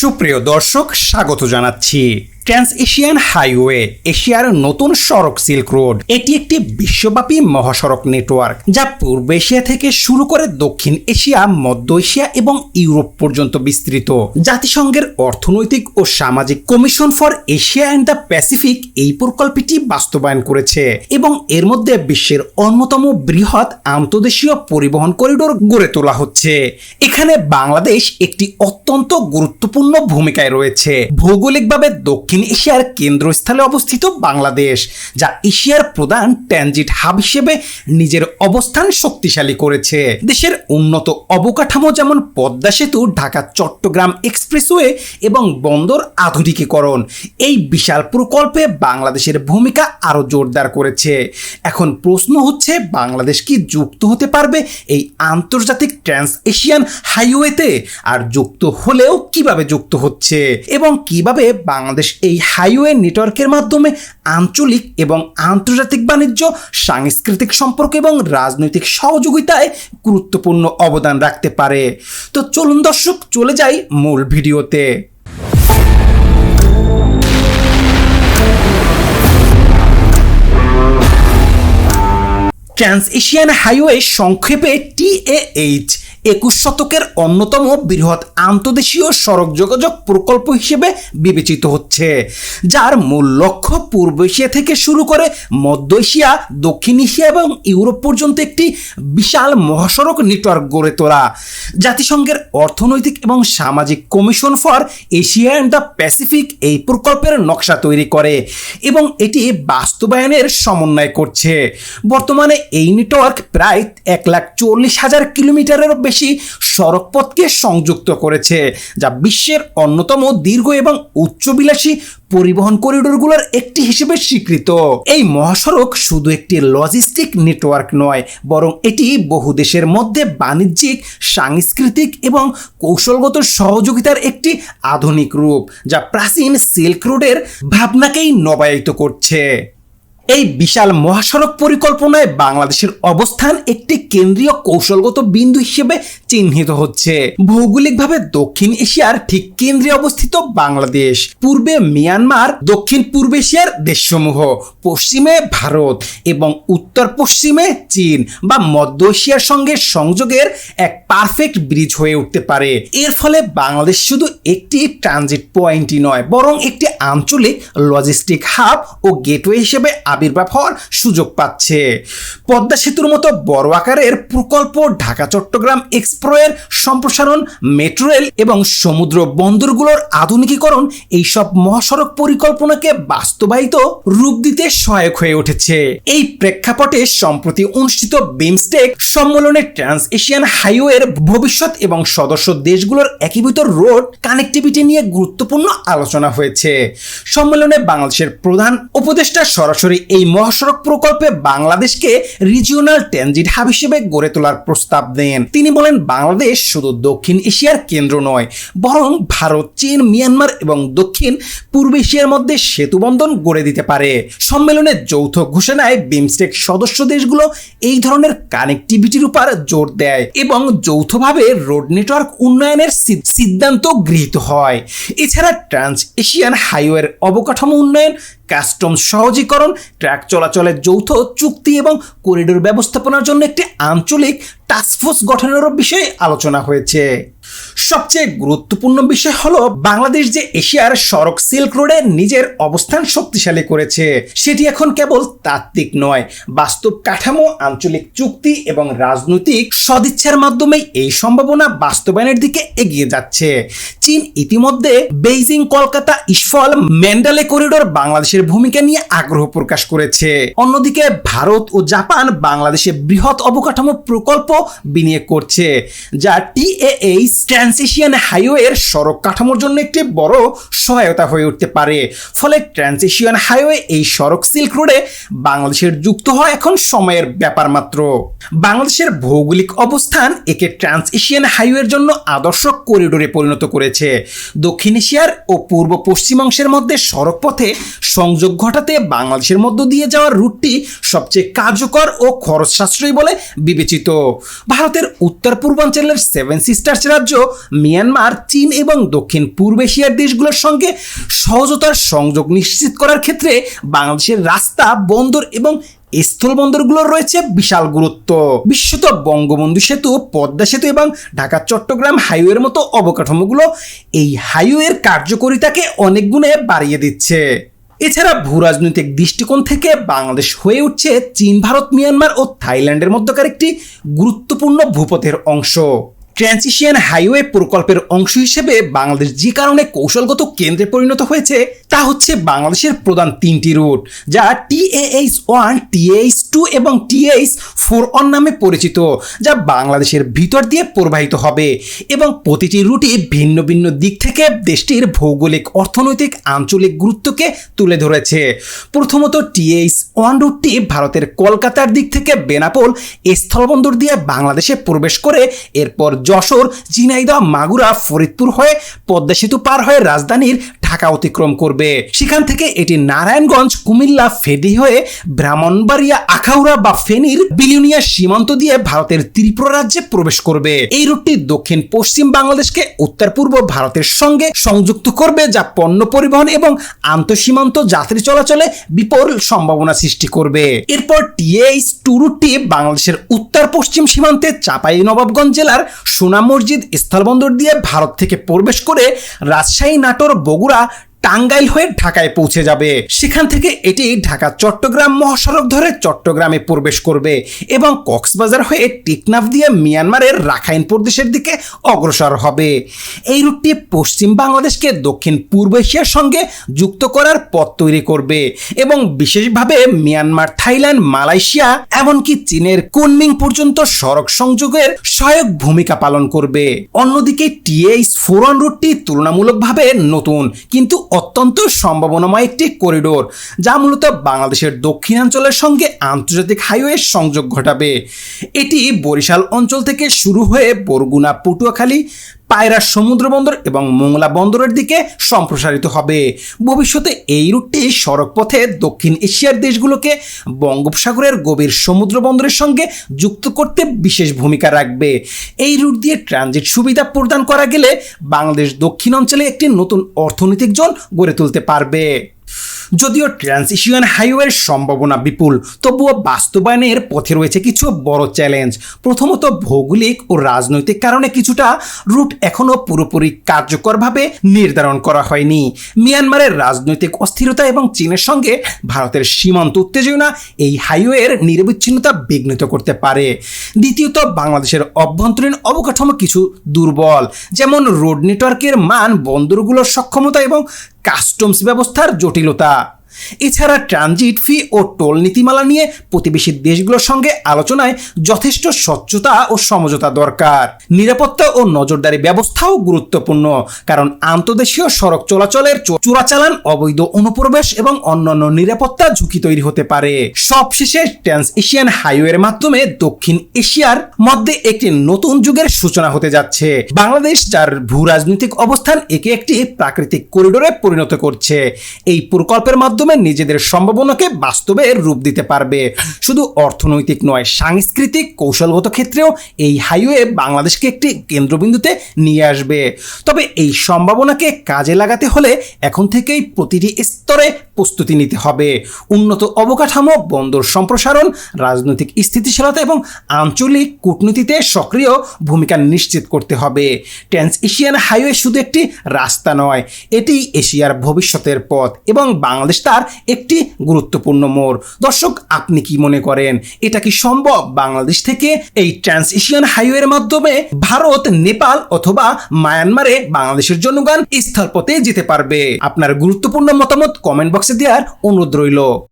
সুপ্রিয় দর্শক স্বাগত জানাচ্ছি। ট্রান্স এশিয়ান হাইওয়ে, এশিয়ার নতুন সড়ক সিল্ক রোড। এটি একটি বিশ্বব্যাপী মহাসড়ক নেটওয়ার্ক, যা পূর্ব এশিয়া থেকে শুরু করে দক্ষিণ এশিয়া, মধ্য এশিয়া এবং ইউরোপ পর্যন্ত বিস্তৃত। জাতিসংঘের অর্থনৈতিক ও সামাজিক commission for Asia and the Pacific এই প্রকল্পটি বাস্তবায়ন করেছে এবং এর মধ্যে বিশ্বের অন্যতম বৃহৎ আন্তদেশীয় পরিবহন করিডোর গড়ে তোলা হচ্ছে। এখানে বাংলাদেশ একটি অত্যন্ত গুরুত্বপূর্ণ ভূমিকায় রয়েছে। ভৌগোলিকভাবে দক্ষিণ এশিয়ার কেন্দ্রস্থলে অবস্থিত বাংলাদেশ, যা এশিয়ার প্রধান ট্যানজিট হাব হিসেবে নিজের অবস্থান শক্তিশালী করেছে। দেশের উন্নত অবকাঠামো যেমন পদ্মা সেতু, ঢাকা চট্টগ্রাম এক্সপ্রেসওয়ে এবং বন্দর আধুনিকীকরণ, এই বিশাল প্রকল্পে বাংলাদেশের ভূমিকা আরও জোরদার করেছে। এখন প্রশ্ন হচ্ছে, বাংলাদেশ কি যুক্ত হতে পারবে এই আন্তর্জাতিক ট্রান্স এশিয়ান হাইওয়েতে? আর যুক্ত হলেও কীভাবে যুক্ত হচ্ছে? এবং কীভাবে বাংলাদেশ এই হাইওয়ে নেটওয়ার্কের মাধ্যমে আঞ্চলিক এবং আন্তর্জাতিক বাণিজ্য, সাংস্কৃতিক সম্পর্ক এবং রাজনৈতিক সহযোগিতায় গুরুত্বপূর্ণ অবদান রাখতে পারে। তো চলুন দর্শক, চলে যাই মূল ভিডিওতে। ট্রান্স এশিয়ান হাইওয়ে সংক্ষেপে টিএএইচ একুশ শতকের অন্যতম বৃহৎ আন্তদেশীয় সড়ক যোগাযোগ প্রকল্প হিসেবে বিবেচিত হচ্ছে, যার মূল লক্ষ্য পূর্ব এশিয়া থেকে শুরু করে মধ্য এশিয়া, দক্ষিণ এশিয়া এবং ইউরোপ পর্যন্ত একটি বিশাল মহাসড়ক নেটওয়ার্ক গড়ে তোলা। জাতিসংঘের অর্থনৈতিক এবং সামাজিক commission for Asia and the Pacific এই প্রকল্পের নকশা তৈরি করে এবং এটি বাস্তবায়নের সমন্বয় করছে। বর্তমানে এই নেটওয়ার্ক প্রায় এক লাখ চল্লিশ হাজার কিলোমিটারেরও বেশি সড়কপথকে সংযুক্ত করেছে, যা বিশ্বের অন্যতম দীর্ঘ এবং উচ্চবিলাসী পরিবহন করিডোরগুলোর একটি হিসেবে স্বীকৃত। এই মহাসড়ক শুধু একটি লজিস্টিক নেটওয়ার্ক নয়, বরং এটি বহু দেশের মধ্যে বাণিজ্যিক, সাংস্কৃতিক এবং কৌশলগত সহযোগিতার একটি আধুনিক রূপ, যা প্রাচীন সিল্ক রোডের ভাবনাকেই নবায়িত করছে। এই বিশাল মহাসড়ক পরিকল্পনায় বাংলাদেশের অবস্থান একটি কেন্দ্রীয় কৌশলগত বিন্দু হিসেবে চিহ্নিত হচ্ছে। ভৌগোলিকভাবে দক্ষিণ এশিয়ার ঠিক কেন্দ্রে অবস্থিত বাংলাদেশ, পূর্বে মিয়ানমার, দক্ষিণ পূর্ব এশিয়ার দেশসমূহ, পশ্চিমে ভারত এবং উত্তর পশ্চিমে চীন বা মধ্য এশিয়ার সঙ্গে সংযোগের এক পারফেক্ট ব্রিজ হয়ে উঠতে পারে। এর ফলে বাংলাদেশ শুধু একটি ট্রানজিট পয়েন্টই নয়, বরং একটি আঞ্চলিক লজিস্টিক হাব ও গেটওয়ে হিসেবে আবির্ভাব হওয়ার সুযোগ পাচ্ছে। পদ্মা সেতুর মতো বড় আকারের প্রকল্প ঢাকা চট্টগ্রাম এক্সপ্রোয়ের সম্প্রসারণ, মেট্রো রেল এবং সমুদ্র বন্দরগুলোর আধুনিকীকরণ এইসব মহাসড়ক পরিকল্পনাকে বাস্তবায়িত রূপ দিতে সহায়ক হয়ে উঠেছে। এই প্রেক্ষাপটে সম্প্রতি অনুষ্ঠিত বিমস্টেক সম্মেলনে ট্রান্স এশিয়ান হাইওয়ের ভবিষ্যৎ এবং সদস্য দেশগুলোর একীভূত রোড কানেক্টিভিটি নিয়ে গুরুত্বপূর্ণ আলোচনা হয়েছে। সম্মেলনে বাংলাদেশের প্রধান উপদেষ্টা সরাসরি এই মহাসড়ক প্রকল্পে বাংলাদেশকে রিজিওনাল ট্রানজিট হাব হিসেবে গড়ে তোলার প্রস্তাব দেন। তিনি বলেন, বাংলাদেশ শুধু দক্ষিণ এশিয়ার কেন্দ্র নয়, বরং ভারত, চীন, মিয়ানমার এবং দক্ষিণ পূর্ব এশিয়ার মধ্যে সেতু বন্ধন গড়ে দিতে পারে। সম্মেলনে যৌথ ঘোষণায় বিমস্টেক সদস্য দেশগুলো এই ধরনের কানেক্টিভিটির উপর জোর দেয় এবং যৌথভাবে রোড নেটওয়ার্ক উন্নয়নের সিদ্ধান্ত গৃহীত হয়। এছাড়া ট্রান্স এশিয়ান হাইওয়ের অবকাঠামো উন্নয়ন কাস্টম সহজীকরণ ট্র্যাক চলাচলের যৌথ চুক্তি এবং করিডোর ব্যবস্থাপনার জন্য একটি আঞ্চলিক টাস্কফোর্স গঠনেরও বিষয়ে আলোচনা হয়েছে। সবচেয়ে গুরুত্বপূর্ণ বিষয় হলো বাংলাদেশ যে এশিয়ার সড়ক সিল্ক রোডে নিজের অবস্থান শক্তিশালী করেছে, সেটি এখন কেবল তাত্ত্বিক নয়, বাস্তব কাঠামো, আঞ্চলিক চুক্তি এবং রাজনৈতিক সদিচ্ছার মাধ্যমে এই সম্ভাবনা বাস্তবায়নের দিকে এগিয়ে যাচ্ছে। চীন ইতিমধ্যে Beijing, Kolkata Imphal Mandalay corridor বাংলাদেশের ভূমিকা নিয়ে আগ্রহ প্রকাশ করেছে। অন্যদিকে ভারত ও জাপান বাংলাদেশে বৃহৎ অবকাঠামো প্রকল্প বিনিয়োগ করছে, যা টিএএইচ ট্রান্স এশিয়ান হাইওয়ের সড়ক কাঠামোর জন্য একটি বড় সহায়তা হয়ে উঠতে পারে। ফলে ট্রান্স এশিয়ান হাইওয়ে এই সড়ক সিল্ক রোডে বাংলাদেশের যুক্ত হওয়া এখন সময়ের ব্যাপার মাত্র। বাংলাদেশের ভৌগোলিক অবস্থান একে ট্রান্স এশিয়ান হাইওয়ের জন্য আদর্শ করিডোরে পরিণত করেছে। দক্ষিণ এশিয়ার ও পূর্ব পশ্চিমাংশের মধ্যে সড়ক পথে সংযোগ ঘটাতে বাংলাদেশের মধ্য দিয়ে যাওয়ার রুটটি সবচেয়ে কার্যকর ও খরচ সাশ্রয়ী বলে বিবেচিত। ভারতের উত্তর পূর্বাঞ্চলের সেভেন সিস্টার্স রাজ্য যুক্তরাজ্য মিয়ানমার, চীন এবং দক্ষিণ পূর্ব এশিয়ার দেশগুলোর সঙ্গে সহজতার সংযোগ নিশ্চিত করার ক্ষেত্রে বাংলাদেশের রাস্তা, বন্দর এবং স্থল স্থলবন্দরগুলোর রয়েছে বিশাল গুরুত্ব। বিশ্বত বঙ্গবন্ধু সেতু, পদ্মা সেতু এবং ঢাকা, চট্টগ্রাম হাইওয়ের মতো অবকাঠামোগুলো এই হাইওয়ের কার্যকরিতাকে অনেক গুণে বাড়িয়ে দিচ্ছে। এছাড়া ভূরাজনৈতিক দৃষ্টিকোণ থেকে বাংলাদেশ হয়ে উঠছে চীন, ভারত, মিয়ানমার ও থাইল্যান্ডের মধ্যকার একটি গুরুত্বপূর্ণ ভূপথের অংশ। ট্রান্সিশিয়ান হাইওয়ে প্রকল্পের অংশ হিসেবে বাংলাদেশ যে কারণে কৌশলগত কেন্দ্রে পরিণত হয়েছে, তা হচ্ছে বাংলাদেশের প্রধান তিনটি রুট যা টিএএইচ ওয়ান টিএইচ টু এবং টিএইচ ফোর অন নামে পরিচিত, যা বাংলাদেশের ভিতর দিয়ে প্রবাহিত হবে এবং প্রতিটি রুটই ভিন্ন ভিন্ন দিক থেকে দেশটির ভৌগোলিক, অর্থনৈতিক, আঞ্চলিক গুরুত্বকে তুলে ধরেছে। প্রথমত টিএইচ ওয়ান রুটটি ভারতের কলকাতার দিক থেকে বেনাপোল, স্থলবন্দর দিয়ে বাংলাদেশে প্রবেশ করে, এরপর যশোর, ঝিনাইদহ, মাগুরা, ফরিদপুর হয়ে পদ্মা সেতু পার হয়ে রাজধানীর ঢাকা অতিক্রম করবে। সেখান থেকে এটি নারায়ণগঞ্জ, কুমিল্লা ফেদি হয়ে ব্রাহ্মণবাড়িয়া, আখাউড়া বা ফেনীর বিলিউনিয়া সীমান্ত দিয়ে ভারতের ত্রিপুরা রাজ্যে প্রবেশ করবে। এই রুটটি দক্ষিণ পশ্চিম বাংলাদেশকে উত্তর পূর্ব ভারতের সঙ্গে সংযুক্ত করবে, যা পণ্য পরিবহন এবং আন্তঃসীমান্ত যাত্রী চলাচলে বিপুল সম্ভাবনা সৃষ্টি করবে। এরপর টিএইচ টু রুটটি বাংলাদেশের উত্তর পশ্চিম সীমান্তে চাপাই নবাবগঞ্জ জেলার সোনা মসজিদ স্থলবন্দর দিয়ে ভারত থেকে প্রবেশ করে রাজশাহী নাটোর বগুড়া টাঙ্গাইল হয়ে ঢাকায় পৌঁছে যাবে। সেখান থেকে এটি ঢাকা চট্টগ্রাম মহাসড়ক ধরে চট্টগ্রামে প্রবেশ করবে এবং কক্সবাজার হয়ে টেকনাফ দিয়ে মিয়ানমারের রাখাইন প্রদেশের দিকে অগ্রসর হবে। এই রুটটি পশ্চিম বাংলাদেশকে দক্ষিণ পূর্ব এশিয়ার সঙ্গে যুক্ত করার পথ তৈরি করবে এবং বিশেষভাবে মিয়ানমার, থাইল্যান্ড, মালয়েশিয়া, এমনকি চীনের কুনমিং পর্যন্ত সড়ক সংযোগের সহায়ক ভূমিকা পালন করবে। অন্যদিকে টিএইচ ফোরন রুটটি তুলনামূলকভাবে নতুন, কিন্তু অত্যন্ত সম্ভাবনাময় একটি করিডোর, যা মূলত বাংলাদেশের দক্ষিণাঞ্চলের সঙ্গে আন্তর্জাতিক হাইওয়ে সংযোগ ঘটাবে। এটি বরিশাল অঞ্চল থেকে শুরু হয়ে বরগুনা, পটুয়াখালী পায়রা সমুদ্র বন্দর এবং মোংলা বন্দরের দিকে সম্প্রসারিত হবে। ভবিষ্যতে এই রুটটি সড়কপথে দক্ষিণ এশিয়ার দেশগুলোকে বঙ্গোপসাগরের গভীর সমুদ্র বন্দরের সঙ্গে যুক্ত করতে বিশেষ ভূমিকা রাখবে। এই রুট দিয়ে ট্রানজিট সুবিধা প্রদান করা গেলে বাংলাদেশ দক্ষিণ অঞ্চলে একটি নতুন অর্থনৈতিক জোন গড়ে তুলতে পারবে। যদিও ট্রান্সিশন হাইওয়ের সম্ভাবনা বিপুল, তবুও বাস্তবায়নের পথে রয়েছে কিছু বড় চ্যালেঞ্জ প্রথমত, ভৌগোলিক ও রাজনৈতিক কারণে কিছুটা রুট এখনও পুরোপুরি কার্যকরভাবে নির্ধারণ করা হয়নি। মিয়ানমারের রাজনৈতিক অস্থিরতা এবং চীনের সঙ্গে ভারতের সীমান্ত উত্তেজনা এই হাইওয়ের নিরবিচ্ছিন্নতা বিঘ্নিত করতে পারে। দ্বিতীয়ত, বাংলাদেশের অভ্যন্তরীণ অবকাঠামো কিছু দুর্বল, যেমন রোড নেটওয়ার্কের মান, বন্দরগুলোর সক্ষমতা এবং কাস্টমস ব্যবস্থার জটিলতা। এছাড়া ট্রানজিট ফি ও টোল নীতিমালা নিয়ে প্রতিবেশী দেশগুলোর সঙ্গে আলোচনায় যথেষ্ট স্বচ্ছতা ও সমঝোতা দরকার। নিরাপত্তা ও নজরদারি ব্যবস্থাও গুরুত্বপূর্ণ, কারণ আন্তদেশীয় সড়ক চলাচলের চোরাচালান, অবৈধ অনুপ্রবেশ এবং অন্যান্য নিরাপত্তা ঝুঁকি তৈরি হতে পারে। সবশেষে ট্রান্স এশিয়ান হাইওয়ের মাধ্যমে দক্ষিণ এশিয়ার মধ্যে একটি নতুন যুগের সূচনা হতে যাচ্ছে। বাংলাদেশ, যার ভূ রাজনৈতিক অবস্থান একে একটি প্রাকৃতিক করিডোরে পরিণত করছে, এই প্রকল্পের মাধ্যমে নিজেদের সম্ভাবনাকে বাস্তবে রূপ দিতে পারবে। শুধু অর্থনৈতিক নয়, সাংস্কৃতিক, কৌশলগত ক্ষেত্রেও এই হাইওয়ে বাংলাদেশকে একটি কেন্দ্রবিন্দুতে নিয়ে আসবে। তবে এই সম্ভাবনাকে কাজে লাগাতে হলে এখন থেকেই প্রতিটি স্তরে প্রস্তুতি নিতে হবে। উন্নত অবকাঠামো, বন্দর সম্প্রসারণ, রাজনৈতিক স্থিতিশীলতা এবং আঞ্চলিক কূটনীতিতে সক্রিয় ভূমিকা নিশ্চিত করতে হবে। ট্রান্স এশিয়ান হাইওয়ে শুধু একটি রাস্তা নয়, এটি এশিয়ার ভবিষ্যতের পথ এবং বাংলাদেশ তার একটি গুরুত্বপূর্ণ মোড়। দর্শক, আপনি কি মনে করেন, এটা কি সম্ভব? বাংলাদেশ থেকে এই ট্রান্স এশিয়ান হাইওয়ের মাধ্যমে ভারত, নেপাল অথবা মায়ানমারে বাংলাদেশের জনগণ স্থলপথে যেতে পারবে? আপনার গুরুত্বপূর্ণ মতামত কমেন্ট বক্সে দেওয়ার অনুরোধ রইল।